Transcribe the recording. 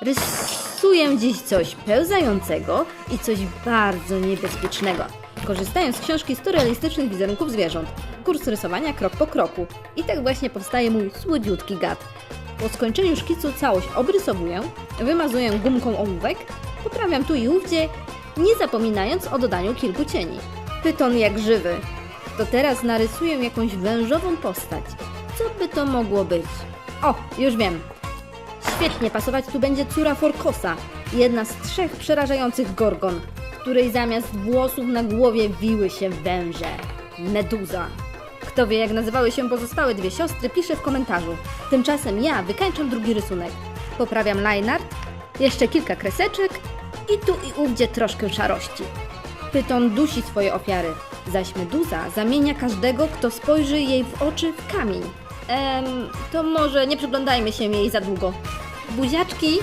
Rysuję dziś coś pełzającego i coś bardzo niebezpiecznego. Korzystając z książki 100 realistycznych wizerunków zwierząt. Kurs rysowania krok po kroku. I tak właśnie powstaje mój słodziutki gad. Po skończeniu szkicu całość obrysowuję, wymazuję gumką ołówek, poprawiam tu i ówdzie, nie zapominając o dodaniu kilku cieni. Pyton jak żywy. To teraz narysuję jakąś wężową postać. Co by to mogło być? O, już wiem. Świetnie pasować tu będzie córa Forkosa, jedna z trzech przerażających gorgon, której zamiast włosów na głowie wiły się węże. Meduza. Kto wie, jak nazywały się pozostałe dwie siostry, pisze w komentarzu. Tymczasem ja wykańczam drugi rysunek. Poprawiam lineart, jeszcze kilka kreseczek i tu i ówdzie troszkę szarości. Pyton dusi swoje ofiary, zaś meduza zamienia każdego, kto spojrzy jej w oczy w kamień. Em, to może nie przyglądajmy się jej za długo. Buziaczki!